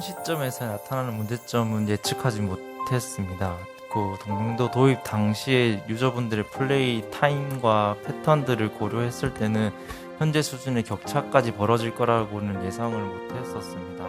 시점에서 나타나는 문제점은 예측하지 못했습니다. 그 동명도 도입 당시에 유저분들의 플레이 타임과 패턴들을 고려했을 때는 현재 수준의 격차까지 벌어질 거라고는 예상을 못했었습니다.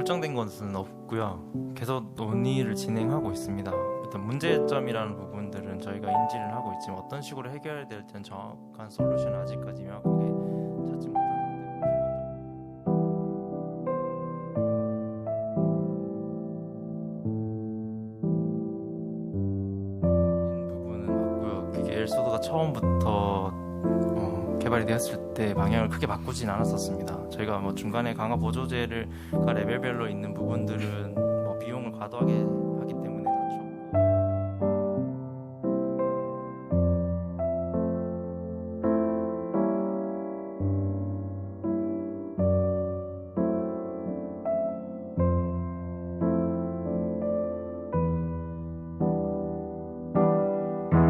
결정된 것은 없고요. 계속 논의를 진행하고 있습니다. 일단 문제점이라는 부분들은 저희가 인지를 하고 있지만 어떤 식으로 해결해야 될지는 정확한 솔루션은 아직까지 명확하게 찾지 엘소드가 처음부터 어, 개발이 되었을 때 방향을 크게 바꾸진 않았었습니다. 저희가 뭐 중간에 강화 보조제를 가 레벨별로 있는 부분들은 뭐 비용을 과도하게 하기 때문에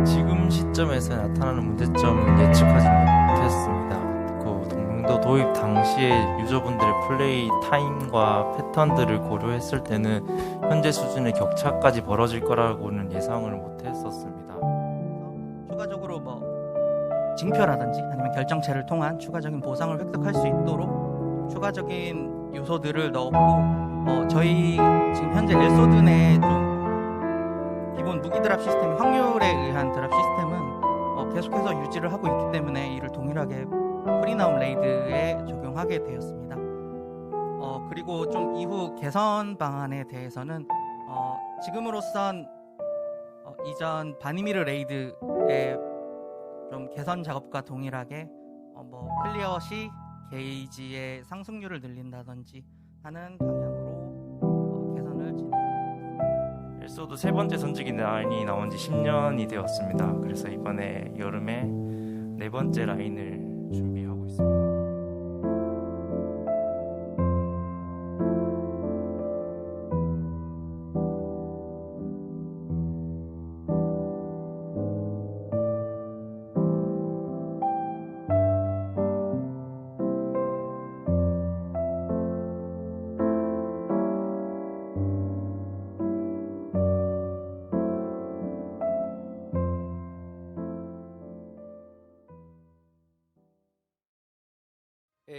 지금 시점에서 나타나는 문제점은 예측하지 못 했습니다. 그 동명도 도입 당시에 유저분들의 플레이 타임과 패턴들을 고려했을 때는 현재 수준의 격차까지 벌어질 거라고는 예상을 못했었습니다. 추가적으로 뭐 징표라든지 아니면 결정체를 통한 추가적인 보상을 획득할 수 있도록 추가적인 요소들을 넣었고 어, 저희 지금 현재 엘소드 내좀 기본 무기 드랍 시스템 확률에 의한 드랍 시스템은 어, 계속해서 유지를 하고 있기 때문에 이를 동일하게 프리나움 레이드에 적용하게 되었습니다. 어, 그리고 좀 이후 개선 방안에 대해서는 어, 지금으로선 어, 이전 바니미르 레이드의 좀 개선 작업과 동일하게 어, 뭐 클리어 시 게이지의 상승률을 늘린다든지 하는 방향 엘소도 세 번째 선지기 라인이 나온 지 10년이 되었습니다. 그래서 이번에 여름에 네 번째 라인을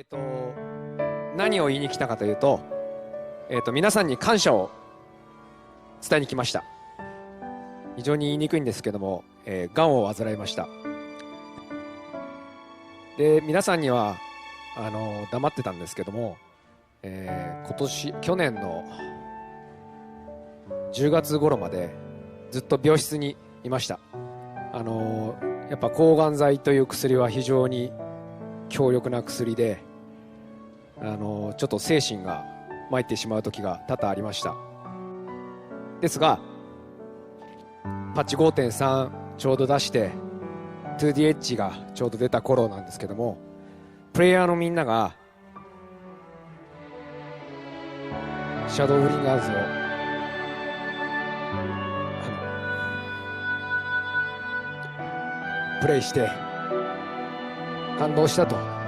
えー、と何を言いに来たかというと,、えー、と皆さんに感謝を伝えに来ました。非常に言いにくいんですけども、えー、がんを患いました。で皆さんにはあの黙ってたんですけども、えー今年去年の10月頃までずっと病室にいました。あのやっぱ抗がん剤という薬は非常に強力な薬であのちょっと精神が参ってしまう時が多々ありました。ですがパッチ5.3ちょうど出して 2DH がちょうど出た頃なんですけどもプレイヤーのみんながシャドウブリンガーズをあのプレイして感動したと。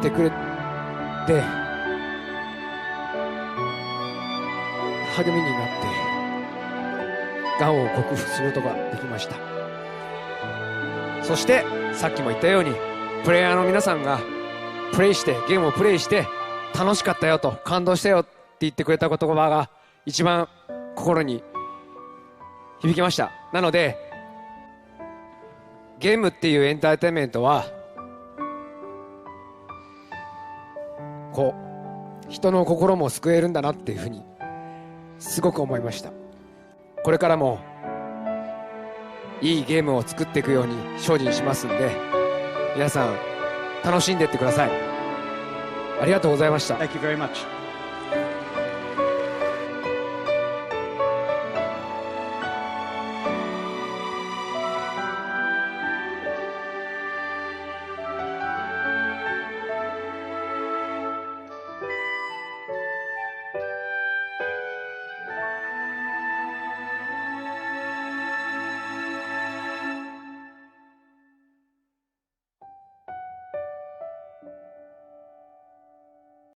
ってくれて励みになってがんを克服することができました。そしてさっきも言ったようにプレイヤーの皆さんがプレイしてゲームをプレイして楽しかったよと感動したよって言ってくれた言葉が一番心に響きました。なのでゲームっていうエンターテインメントはこう人の心も救えるんだなっていうふうにすごく思いました。これからもいいゲームを作っていくように精進しますんで皆さん楽しんでってください。ありがとうございました。